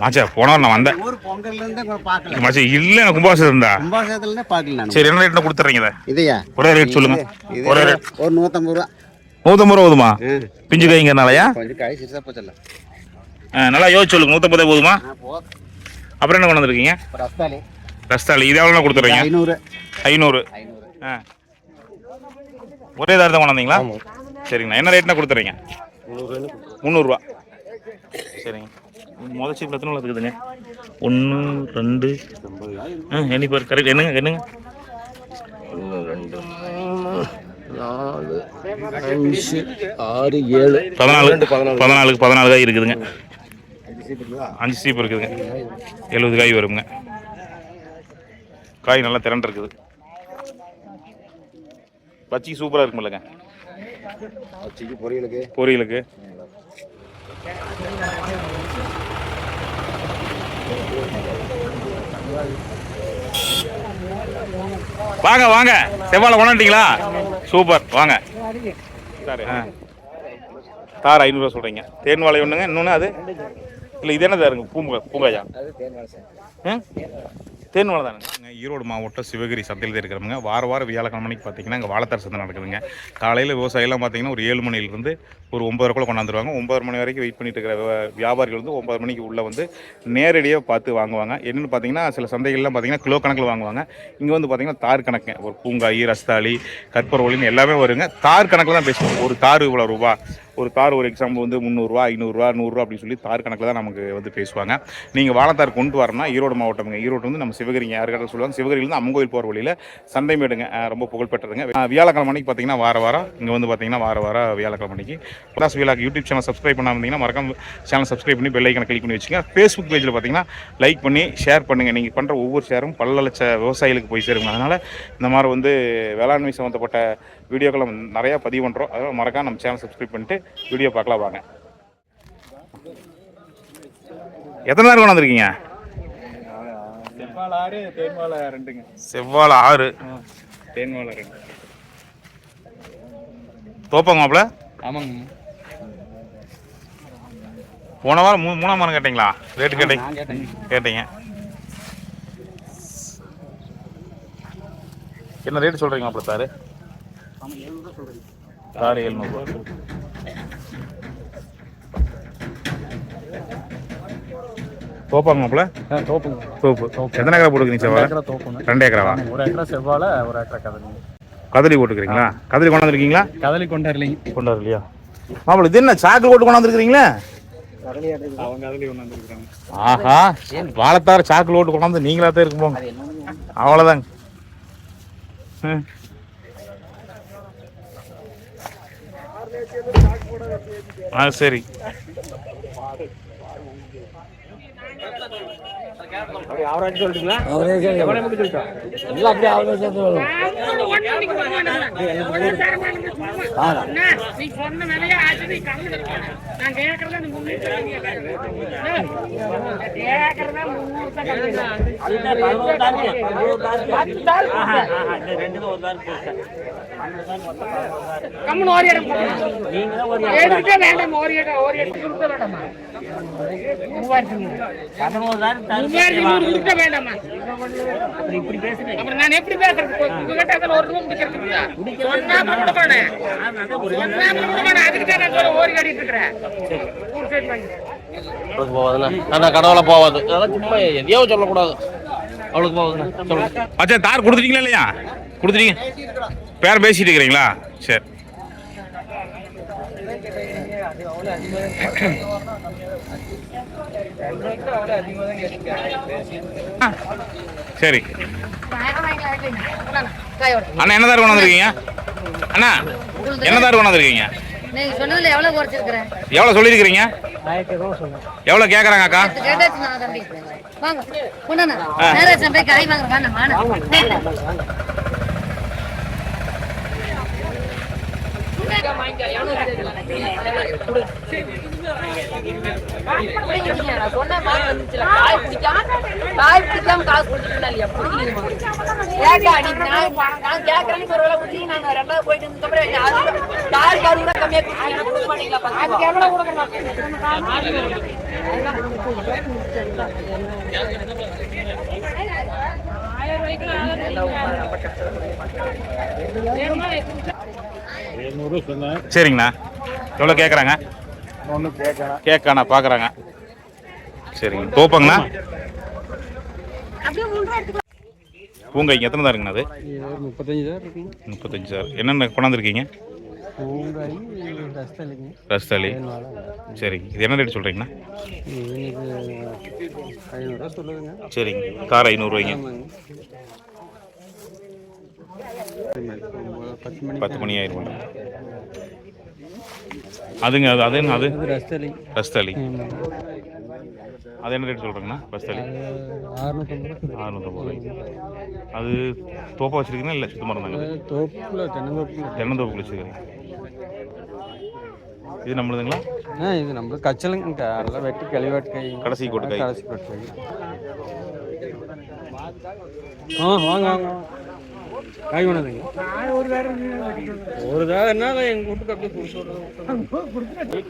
மாச்சா போன நான். வந்தேன். ஊர் பொங்கல்ல இருந்து பார்க்கல. மாச்சா இல்லை நான் இருந்தா கும்பாசத்துல இருந்தே பார்க்கல சரி என்ன ரேட்னா கொடுத்துறீங்க இதை? இதையா? ஒரே ரேட் சொல்லுங்க. ஒரே ரேட் ஒரு நூத்தம்பது ரூபா. போதுமா. பிஞ்சு கைங்கிறனாலயா கொஞ்சம் கை சிறுசா போச்சல ஆ, நல்லா யோசிச்சு சொல்லுங்க. நூற்றம்பதே போதுமா? அப்புறம் என்ன கொண்டு வந்திருக்கீங்க? ரஸ்தாலி ரஸ்தாலி இது எவ்வளோ கொடுத்துறீங்க? ஐநூறு. ஐநூறு. ஆ. ஒரே தாரி தான் கொண்டு வந்தீங்களா? சரிங்கண்ணா. என்ன ரேட்னா கொடுத்துறீங்க? முந்நூறுரூவா. சரிங்க. முதல் சீப்பில் எத்தனை நாள் இருக்குதுங்க? ஒன்று ரெண்டு. ஆ எண்ணி பாரு கரெக்ட் என்னங்க என்னங்க? ரெண்டு மூணு நாலு அஞ்சு ஆறு ஏழு. பதினாலு. பதினாலு. பதினாலுக்கு பதினாலு காய் இருக்குதுங்க. அஞ்சு சீப்பு இருக்குதுங்க. எழுபது காய் வருங்க. காய் நல்லா திரண்டு இருக்குது. பச்சை சூப்பராக இருக்குமில்லங்க. பொரியலுக்கு. பொரியலுக்கு. வாங்க வாங்க. செவ்வாழை கொண்டாட்டிங்களா சூப்பர். வாங்க. ஆ. தார் ஐநூறுரூவா சொல்கிறீங்க தேன் வாழை ஒன்றுங்க இன்னொன்று அது? இல்லை இது என்ன தாருங்க பூங்கா பூங்காயா? தேன் வாழை தானுங்க ஈரோடு மாவட்டம் சிவகிரி சந்தையில் இருக்கிறவங்க. வார வாரம் வியாழக்கிழமை மணிக்கு பார்த்தீங்கன்னா இங்கே வாழைத்தார் சந்தை நடக்குதுங்க. காலையில் விவசாயிலாம் பார்த்தீங்கன்னா ஒரு ஏழு மணிலேருந்து ஒரு ஒன்பதரைக்குள்ள கொண்டாந்துருவாங்க. ஒம்பது மணி வரைக்கும் வெயிட் பண்ணிட்டு இருக்கிற வியாபாரிகள் வந்து ஒம்பது மணிக்கு உள்ளே வந்து நேரடியாக பார்த்து வாங்குவாங்க. என்னென்னு பார்த்தீங்கன்னா சில சந்தைகள்லாம் பார்த்தீங்கன்னா கிலோ கணக்கில் வாங்குவாங்க. இங்கே வந்து பார்த்தீங்கன்னா தார் கணக்கு. ஒரு பூங்காய் ரஸ்தாளி கற்பூரவழின்னு எல்லாமே வருங்க. தார் கணக்கில் தான் பேசுவோம். ஒரு தார் இவ்வளோ ரூபா. ஒரு தார் ஒரு எக்ஸாம்பிள் வந்து முந்நூறுரூவா ஐநூறுரூவா நூறுரூவா அப்படின்னு சொல்லி தார் கணக்கில் தான் நமக்கு வந்து பேசுவாங்க. நீங்கள் வாழத்தார் கொண்டு வரணும்னா ஈரோடு மாவட்டம்ங்க. ஈரோடு வந்து நம்ம சிவகிரிங்க யாருக்காட்ட சொல்லுவாங்க. சிவகிரிலேருந்து அம்மங்கோயில் போகிற வழியில் சந்தை மேடுங்க. ரொம்ப புகழ்பெற்றதுங்க. வியாழக்கிழமை மணிக்கு பார்த்தீங்கன்னா வார வாரம். இங்கே வந்து பார்த்தீங்கன்னா வார வாரம் வியாழக்கிழமை மணிக்கு பிளாஸ் விழாக்கு யூடியூப் சேனல் சப்ஸ்கிரைப் பண்ணாம இருந்தீங்கன்னா மறக்காம சேனல் சப்ஸ்கிரைப் பண்ணி பெல் ஐக்கனை கிளிக் பண்ணி வச்சுங்க ஃபேஸ்புக் பேஜில் பார்த்தீங்கன்னா லைக் பண்ணி ஷேர் பண்ணுங்கள் நீங்கள் பண்ணுற ஒவ்வொரு ஷேரும் பல லட்ச விவசாயிகளுக்கு போய் சேருங்க அதனால் இந்த மாதிரி வந்து வேளாண்மை சம்மந்தப்பட்ட வீடியோக்களை நம்ம நிறையா பதிவு பண்ணுறோம் அதனால் மறக்காம நம்ம சேனல் சப்ஸ்கிரைப் பண்ணிட்டு வீடியோ பார்க்கலாம் வாங்க. எத்தனை நேரம் கொண்டு வந்திருக்கீங்க? செவ்வாழை ஆறு தேன்வாழை ரெண்டுங்க. செவ்வாழை ஆறு. தேன்வாழை ரெண்டு. தோப்பாங்க மாப்பிள? ஆமாங்க. போன வாரம் மூ மூணாம் வாரம் கேட்டிங்களா? ரேட்டு கேட்டீங்க? கேட்டேங்க. என்ன ரேட்டு சொல்கிறீங்க மாப்பிள தாரு தாரு எழுநூறுபா தோப்பாங்க மாப்பிள? ஆ தோப்புங்க. தோப்பு. எத்தனை ஏக்கரா போட்டுக்கிறீங்க தோப்புங்க. ரெண்டு ஏக்கராவா? ஒரு ஏக்கரா செவ்வாழை ஒரு ஏக்கரா கதலி கதலி போட்டுக்கிறீங்களா? கதலி கொண்டாந்துருக்கீங்களா? கதலி கொண்டாடலைங்க கொண்டாரு இல்லையா மாப்பிள இது என்ன சாக்கு போட்டு கொண்டாந்துருக்கீங்களா அவங்க கதலி கொண்டு வந்துருக்காங்க ஆஹா வாழைத்தார சாக்கு ஓட்டு கொண்டாந்து நீங்களா தான் இருக்கும் போங்க அவ்வளோதாங்க. ஆ சரி. நீ சொன்ன விலையா ஆச்சு நீ போன நான் கேட்கறத நீ முன்னூத்தி கேட்கறதா முன்னூத்தி கம்முன்னு ஓரி இடம் எதுக்கே வேண்டாம். ஓரி இடம் ஓரி இடம் வேண்டாமா அப்புறம் நான் எப்படி பேசுறது உங்ககிட்ட ஒரு சொன்னா சொன்னா அதுக்கு தான் நான் சொல்ல இருக்கிறேன் போவாதுண்ணா அண்ணா கடவுளை போவாது அதெல்லாம் சும்மா எதையோ சொல்லக்கூடாது அவளுக்கு போவாதுண்ணா சொல்லுங்க அச்சா தார் கொடுத்துட்டீங்களா இல்லையா? கொடுத்துட்டீங்க. பேர் பேசிட்டு இருக்கிறீங்களா? சரி. சரி. அண்ணா என்ன தார் கொண்டாந்துருக்கீங்க அண்ணா என்ன தார் கொண்டாந்துருக்கீங்க நீங்க சொன்னதுல எவ்வளவு குறைச்சிருக்கிறேன்? எவ்வளோ சொல்லியிருக்கிறீங்க? எவ்வளோ கேட்குறாங்க அக்கா? வாங்க. கொண்டாண்ணா நேராச்சு போய் காய் வாங்க வேண்டாம் வாங்க நான் சொன்னேன் மாடு வந்துச்சுல, காய் பிடிக்காம காய் பிடிக்காம காசு கொடுத்துட்டா இல்லையா பிடிக்கலையுமா? ஏக்கா, நீ நான் நான் கேட்கறேன்னு ஒரு வேளை கொடுத்தீங்க, நான் ரெண்டாவது போயிட்டு இருந்ததுக்கப்புறம் காய் கால் கூட கம்மியா கொடுத்தீங்க, எனக்கு கொடுக்க மாட்டீங்களா பத்து ரூபா? சரிங்கண்ணா. எவ்வளோ கேட்குறாங்க கேட்காண்ணா பார்க்குறாங்க சரிங்க. தோப்பங்கண்ணா? பூங்காய்க்கு எத்தனை தான் இருக்குண்ணா அது முப்பத்தஞ்சு சார் என்னென்ன கொண்டாந்துருக்கீங்க? ரஸ்தாலி. சரிங்க. இது என்ன ரேட் சொல்கிறீங்கண்ணா சரிங்க. கார் ஐநூறுரூவாய்ங்க பத்து மணி ஆயிரம்? அதுங்க அது அது என்ன அது? ரஸ்தலி. ரஸ்தாலி. அது என்ன ரேட் சொல்கிறீங்கண்ணா ரஸ்தாலி? அறுநூத்தம்பது. ரூபா அறுநூத்தம்பது ரூபாய்க்கு. அது தோப்பா வச்சுருக்கீங்களா இல்லை சுத்தமாக இருந்தாங்க? தோப்புல தென்னந்தோப்பு வச்சுருக்கீங்க. இது நம்மளுதுங்களா? ஆ இது நம்மளுக்கு கச்சலுங்க எல்லாம் வெட்டி கழிவாட்டு கை கடைசி கொட்டு கை. கடைசி கொட்டு கை. ஆ வாங்க வாங்க. காய் வேணுதுங்க ஒரு தாவதுனா எங்கள் வீட்டுக்கு அப்படியே கொடுத்து விட்றோம்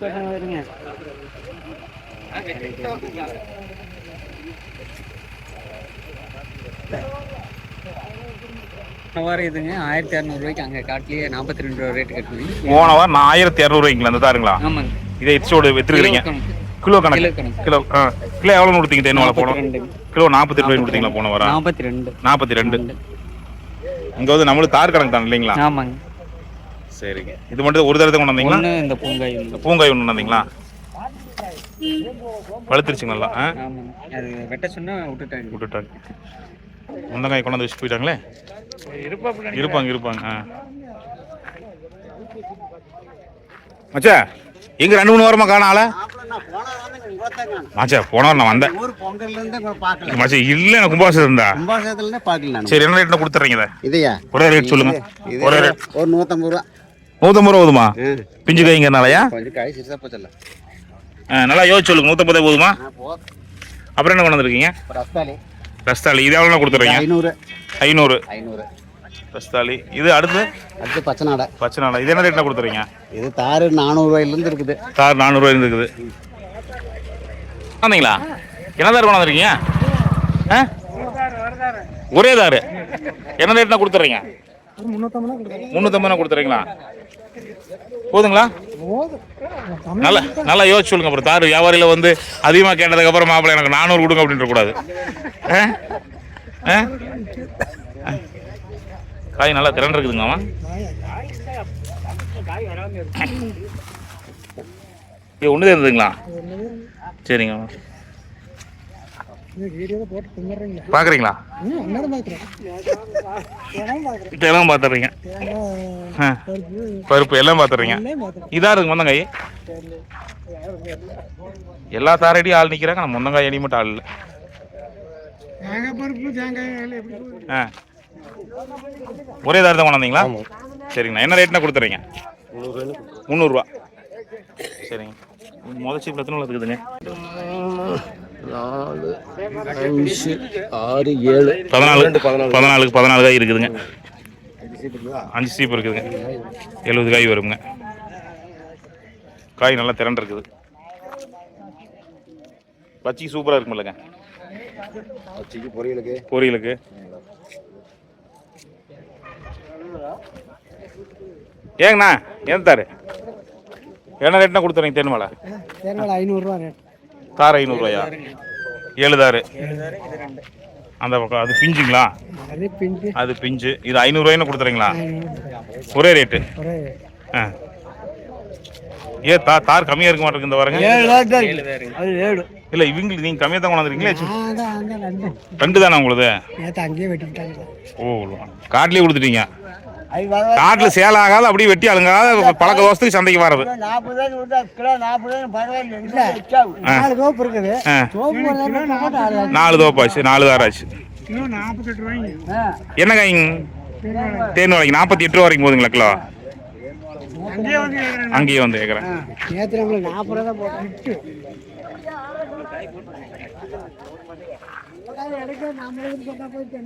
வாரம் இதுங்க ஆயிரத்தி இரநூறுவாய்க்கு அங்கே காட்டிலேயே நாற்பத்தி ரெண்டு ரூபா ரேட்டு கட்டுவீங்க போன வாரம் நான் ஆயிரத்தி இரநூறுவாய்ங்களா அந்த தாருங்களா? ஆமாங்க. இதை எச்சோடு கிலோ கணக்கு. கிலோ கணக்கு. கிலோ ஆ கிலோ எவ்வளோ கொடுத்தீங்க தேன் வாழை போனோம் ரெண்டு. கிலோ நாற்பத்தி ரூபாய் கொடுத்தீங்களா போன வாரம்? நாற்பத்தி ரெண்டு. நாற்பத்தி ரெண்டு. இங்கே வந்து நம்மளுக்கு தார் கணக்கு தான் இல்லைங்களா? ஆமாங்க. சரிங்க. இது மட்டும் ஒரு தடவை கொண்டு வந்தீங்களா? இந்த பூங்காய் இந்த பூங்காய் ஒன்று வந்தீங்களா? பழுத்துருச்சுங்க நல்லா அது வெட்ட சொன்னா விட்டுட்டாங்க. விட்டுட்டாங்க. முந்தங்காய் கொண்டாந்து வச்சு போயிட்டாங்களே? இருப்பாங்க இருப்பாங்க ஆ. மச்சா எங்க ரெண்டு மூணு வாரமா காண ஆள மச்சா போன வாரம் நான் வந்தேன். ஊர் பொங்கல்ல இருந்து பார்க்கல. மச்சா இல்ல எனக்கு கும்பாசம் இருந்தா. கும்பாசத்துல இருந்தே பார்க்கல நான். சரி என்ன ரேட்ல கொடுத்துறீங்க இதை? இதையா? ஒரே ரேட் சொல்லுங்க. ஒரே ரேட் ஒரு நூற்றம்பது ரூபா. நூற்றம்பது ரூபா போதுமா. பிஞ்சு கைங்கிறனாலயா கொஞ்சம் காய் சிறுசா நல்லா யோசிச்சு சொல்லுங்க. போதுமா? ஆ போதும் அப்புறம் என்ன கொண்டு வந்திருக்கீங்க ரஸ்தாலி ரஸ்தாலி இது எவ்வளோ கொடுத்துறீங்க? ஐநூறு. ஐநூறு. ஐநூறு. ரஸ்தாலி இது அடுத்து? அடுத்து பச்சை நாடை. பச்சை நாளா இது என்ன ரேட்ல கொடுத்துறீங்க? இது தாறு நானூறுரூவாயிலேருந்து இருக்குது. தார் நானூறுரூவா இருக்குது. வந்தீங்களா என்ன தார் கொண்டு வந்துருக்கீங்க ஆ? ஒரே தார். என்ன ரேட்னா கொடுத்துறீங்க? முந்நூற்றம்பது கொடுத்துறீங்களா? போதுங்களா? நல்லா நல்லா யோசிச்சு சொல்லுங்க அப்புறம் தார் வியாபாரியில் வந்து அதிகமாக கேட்டதுக்கு அப்புறம் மாப்பிள்ளை எனக்கு நானூறு கொடுங்க அப்படின்ற கூடாது. ஆ? ஆ? காய் நல்லா திறன் இருக்குதுங்கம்மா இது ஒன்று இருந்ததுங்களா? சரிங்க. பார்க்குறீங்களா எல்லாம் பார்த்துறீங்க ஆ பருப்பு. எல்லாம் பார்த்துறீங்க இதா இருக்கு முந்தங்காய் எல்லா தாரடியும் ஆள் நிற்கிறாங்க ஆனால் முந்தங்காய் அடி மட்டும் ஆள் இல்லை. ஆ. ஒரே தாரி தான் கொண்டாந்தீங்களா சரிங்கண்ணா. என்ன ரேட்னா கொடுத்துறீங்க? முந்நூறுரூவா. சரிங்க. எத்தனை நாள் இருக்குதுங்க? நாலு அஞ்சு ஆறு ஏழு. பதினாலு பதினாலு. பதினாலுக்கு பதினாலு காய் இருக்குதுங்க. அஞ்சு சீப்பு இருக்குதுங்க. எழுபது காய் வருங்க. காய் நல்லா திரண்டு இருக்குது. பச்சிக்கு சூப்பராக இருக்குமில்லங்க பொரியலுக்கு. ஏங்கண்ணா ஏன் தாரு? என்ன ரேட்னா கொடுத்துறீங்க தேன் மலை தேர்தல் ஐநூறுரூவா ரேட் தார் ஐநூறுரூவாயா ஏழு தாரு அந்த பக்கம் அது பிஞ்சுங்களா? அது பிஞ்சு. அது பிஞ்சு. இது ஐநூறுரூவாய்னு கொடுத்துறீங்களா? ஒரே ரேட்டு ஒரே ஆ. ஏ தா தார் கம்மியாக இருக்க மாட்டேங்குது இந்த வரங்க ஏழு ரூபா தான் இருக்கு. அது ஏழு. இல்லை இவங்களுக்கு நீங்கள் கம்மியாக தான் கொண்டாந்துருக்கீங்களா? அதான் அதான் ரெண்டு. ரெண்டு தானே உங்களுது? நேற்று அங்கேயே வெட்டிக்கிட்டாங்க ஓ காட்டிலே கொடுத்துட்டீங்க. காட்டில் சேல் ஆகாத அப்படியே வெட்டி அழுங்காத பழக்க தோசத்துக்கு சந்தைக்கு பரவாயில்ல நாலு தோப்பாச்சு நாலு தாராச்சு என்ன காய்ங்க தேன் வரைக்கும் நாற்பத்தி எட்டு ரூபா வரைக்கும் போதுங்களா கிலோ? அங்கேயே வந்து கேட்குறேன்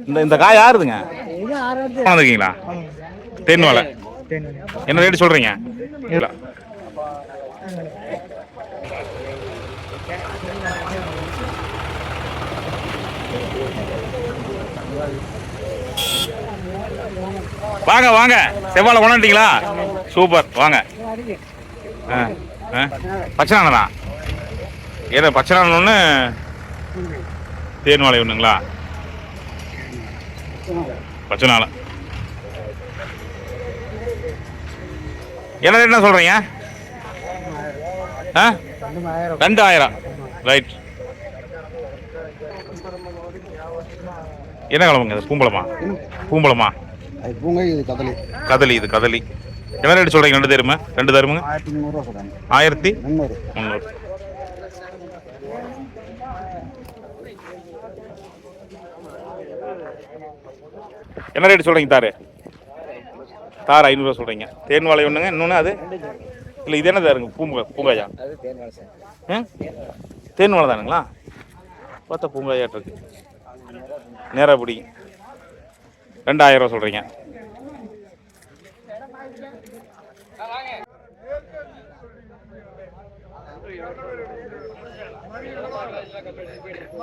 இந்த இந்த காய் யாருதுங்க? கொண்டாந்துருக்கீங்களா தேன் வாழை என்ன ரேட்டு சொல்கிறீங்க வாங்க வாங்க. செவ்வாழை கொண்டாண்டிங்களா சூப்பர். வாங்க. ஆ ஆ. பச்சை நானா ஏதோ பச்சை நாள் ஒன்று தேன் வாழை ஒன்றுங்களா பச்சை என்ன ரேட் என்ன சொல்கிறீங்க ஆ? ரெண்டு ஆயிரம் ரைட் என்ன கிழமுங்க இது? பூங்கை இது கதலி. இது கதலி. என்ன ரேட் சொல்கிறீங்க ரெண்டு தருமா? ரெண்டு தருமுங்க? ஆயிரத்தி முந்நூறு. என்ன ரேட் சொல்கிறீங்க தாரு. தார் ஐநூறுரூவா சொல்கிறீங்க தேன் வாழை ஒன்றுங்க இன்னொன்று அது? இல்லை இது என்ன தாருங்க பூங்க பூங்காயா? தேன் வாழை தானுங்களா? பார்த்தா பூங்காயாட்டு இருக்கு. நேராக பிடி. ரெண்டாயிரம் ரூபா சொல்கிறீங்க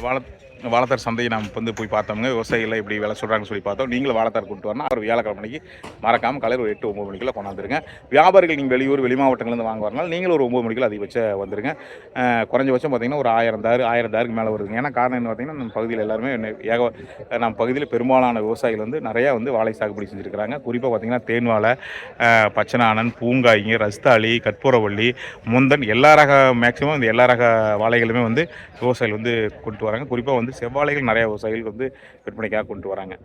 வாழ வாழத்தார் சந்தையை நாம் வந்து போய் பார்த்தோம்ங்க. விவசாயிகளை இப்படி வேலை சொல்கிறாங்கன்னு சொல்லி பார்த்தோம். நீங்களும் வாழத்தார் கொண்டு வரணும். அவர் வியாழக்கிழமை மணிக்கு மறக்காமல் காலையில் ஒரு எட்டு ஒம்பது மணிக்குள்ள கொண்டாந்துருங்க. வியாபாரிகள் நீங்கள் வெளியூர் வெளி மாவட்டங்கள்லேருந்து வாங்க வரனால நீங்களும் ஒரு ஒம்பது மணிக்குள்ள அதிகபட்ச வந்துருங்க. அஹ் குறைஞ்சபட்சம் பார்த்தீங்கன்னா ஒரு ஆயிரம் தாறு ஆயிரம் தாருக்கு மேலே வருதுங்க. ஏன்னா காரணம் என்ன பார்த்தீங்கன்னா நம்ம பகுதியில் எல்லாருமே ஏக நம்ம பகுதியில் பெரும்பாலான விவசாயிகள் வந்து நிறையா வந்து வாழை சாகுபடி செஞ்சுருக்கிறாங்க. குறிப்பாக பார்த்திங்கன்னா தேன்வாழை பச்சனானன் பூங்காய்ங்க ரஸ்தாளி கற்பூரவள்ளி முந்தன் எல்லா ரக மேக்ஸிமம் இந்த எல்லா ரக வாழைகளுமே வந்து விவசாயிகள் வந்து கொண்டு வராங்க. குறிப்பாக வந்து செவ்வாழைகள் நிறைய விவசாயிகள் வந்து விற்பனைக்காக கொண்டு வராங்க.